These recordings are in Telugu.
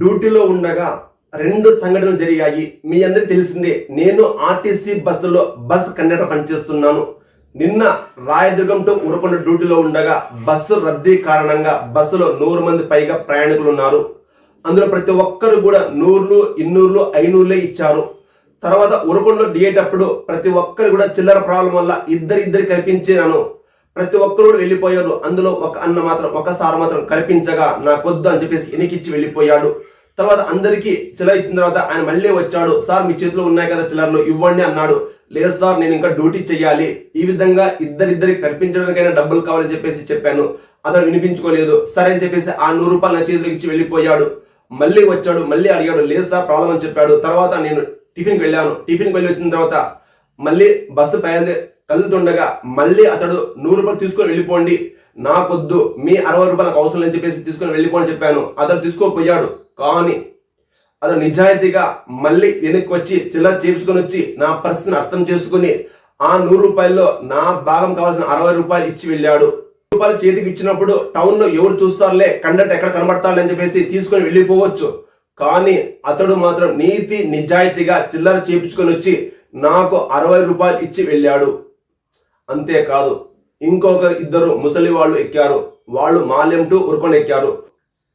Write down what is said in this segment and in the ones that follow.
డ్యూటీలో ఉండగా రెండు సంఘటనలు జరిగాయి. మీ అందరికి తెలిసిందే నేను ఆర్టీసీ బస్సులో బస్ కండక్టర్ పనిచేస్తున్నాను. నిన్న రాయదుర్గం టు ఉరకొండ డ్యూటీలో ఉండగా బస్సు రద్దీ కారణంగా బస్సులో నూరు మంది పైగా ప్రయాణికులు ఉన్నారు. అందులో ప్రతి ఒక్కరు కూడా నూర్లు ఇన్నూర్లు ఐనూర్లే ఇచ్చారు. తర్వాత ఉరకొండలో దిగేటప్పుడు ప్రతి ఒక్కరు కూడా చిల్లర ప్రాబ్లం వల్ల ఇద్దరు ఇద్దరు కల్పించాను ప్రతి ఒక్కరు కూడా వెళ్ళిపోయారు. అందులో ఒక అన్న మాత్రం ఒకసారి మాత్రం కల్పించగా నాకొద్దు అని చెప్పేసి ఎనికిచ్చి వెళ్ళిపోయాడు. తర్వాత అందరికీ చిల్లర ఇచ్చిన తర్వాత ఆయన మళ్ళీ వచ్చాడు. సార్ మీ చేతిలో ఉన్నాయి కదా చిల్లరలు ఇవ్వండి అన్నాడు. లేదు సార్ నేను ఇంకా డ్యూటీ చేయాలి ఈ విధంగా ఇద్దరిద్దరికి కనిపించడానికైనా డబ్బులు కావాలని చెప్పేసి చెప్పాను. అతను వినిపించుకోలేదు. సరే అని చెప్పేసి ఆ నూరు రూపాయలు నా చేతిలో ఇచ్చి వెళ్ళిపోయాడు. మళ్ళీ వచ్చాడు మళ్ళీ అడిగాడు. లేదు సార్ ప్రాబ్లం అని చెప్పాడు. తర్వాత నేను టిఫిన్కి వెళ్ళాను. టిఫిన్కి వెళ్ళి వచ్చిన తర్వాత మళ్ళీ బస్సు బయలుదే కదులుతుండగా మళ్ళీ అతడు నూరు రూపాయలు తీసుకొని వెళ్ళిపోండి. నాకొద్దు. మీ అరవై రూపాయలకు అవసరం అని చెప్పేసి తీసుకొని వెళ్ళిపోని చెప్పాను. అతడు తీసుకోపోయాడు కానీ అది నిజాయితీగా మళ్ళీ వెనక్కి వచ్చి చిల్లర చేపించుకొని వచ్చి నా పరిస్థితిని అర్థం చేసుకుని ఆ నూరు రూపాయల్లో నా భాగం కావాల్సిన అరవై రూపాయలు ఇచ్చి వెళ్ళాడు. రూపాయలు చేతికి ఇచ్చినప్పుడు టౌన్లో ఎవరు చూస్తారులే కండక్టర్ ఎక్కడ కనబడతారులే అని చెప్పేసి తీసుకొని వెళ్ళిపోవచ్చు. కానీ అతడు మాత్రం నీతి నిజాయితీగా చిల్లర చేపించుకొని వచ్చి నాకు అరవై రూపాయలు ఇచ్చి వెళ్ళాడు. అంతేకాదు ఇంకొక ఇద్దరు ముసలి వాళ్ళు ఎక్కారు. వాళ్ళు మాలెంటూ ఉరుకొని ఎక్కారు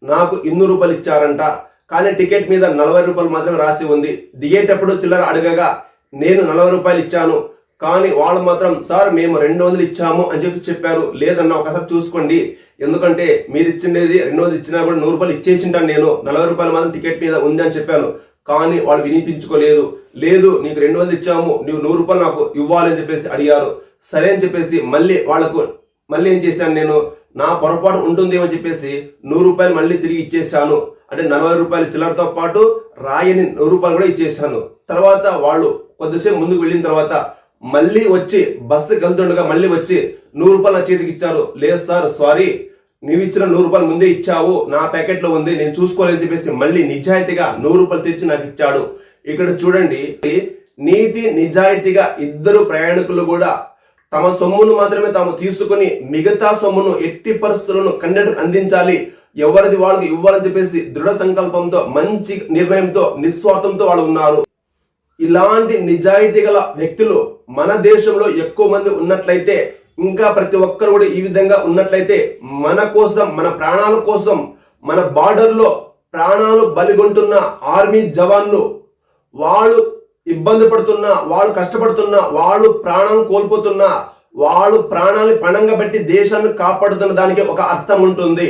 నాకు ఇన్ని రూపాయలు ఇచ్చారంట. కానీ టికెట్ మీద నలభై రూపాయలు మాత్రమే రాసి ఉంది. దిగేటప్పుడు చిల్లర అడగగా నేను నలభై రూపాయలు ఇచ్చాను. కానీ వాళ్ళు మాత్రం సార్ మేము రెండు వందలు ఇచ్చాము అని చెప్పి చెప్పారు. లేదన్న ఒకసారి చూసుకోండి. ఎందుకంటే మీరు ఇచ్చిండేది రెండు వందలు ఇచ్చినా కూడా నూరు రూపాయలు ఇచ్చేసింటాను నేను. నలభై రూపాయలు మాత్రం టికెట్ మీద ఉంది అని చెప్పాను. కానీ వాళ్ళు వినిపించుకోలేదు. లేదు నీకు రెండు వందలు ఇచ్చాము. నువ్వు నూరు రూపాయలు నాకు ఇవ్వాలని చెప్పేసి అడిగారు. సరే అని చెప్పేసి మళ్ళీ వాళ్ళకు మళ్ళీ ఏం చేశాను నేను? నా పొరపాటు ఉంటుందేమో అని చెప్పేసి నూరు రూపాయలు మళ్ళీ తిరిగి ఇచ్చేసాను అంటే నలభై రూపాయల చిల్లరతో పాటు రాయని నూరు రూపాయలు కూడా ఇచ్చేసాను తర్వాత వాళ్ళు కొద్దిసేపు ముందుకు వెళ్ళిన తర్వాత మళ్ళీ వచ్చి బస్సు వెళ్తుండగా మళ్ళీ వచ్చి నూరు రూపాయలు నా చేతికి ఇచ్చారు. లేదు సార్ సారీ నువ్వు ఇచ్చిన నూరు రూపాయలు ముందే ఇచ్చావు. నా ప్యాకెట్లో ఉంది నేను చూసుకోవాలని చెప్పేసి మళ్ళీ నిజాయితీగా నూరు రూపాయలు తెచ్చి నాకు ఇచ్చాడు. ఇక్కడ చూడండి నీతి నిజాయితీగా ఇద్దరు ప్రయాణికులు కూడా తమ సొమ్మును మాత్రమే తాము తీసుకుని మిగతా సొమ్మును ఎట్టి పరిస్థితులను కండక్టర్ అందించాలి. ఎవరిది వాళ్ళకి ఇవ్వాలని చెప్పేసి దృఢ సంకల్పంతో మంచి నిర్ణయంతో నిస్వార్థంతో వాళ్ళు ఉన్నారు. ఇలాంటి నిజాయితీ గల వ్యక్తులు మన దేశంలో ఎక్కువ మంది ఉన్నట్లయితే ఇంకా ప్రతి ఒక్కరు కూడా ఈ విధంగా ఉన్నట్లయితే మన కోసం మన ప్రాణాల కోసం మన బార్డర్లో ప్రాణాలు బలిగొంటున్న ఆర్మీ జవాన్లు వాళ్ళు ఇబ్బంది పడుతున్నా వాళ్ళు కష్టపడుతున్నా వాళ్ళు ప్రాణం కోల్పోతున్నా వాళ్ళు ప్రాణాన్ని పణంగా బట్టి దేశాన్ని కాపాడుతున్న దానికి ఒక అర్థం ఉంటుంది.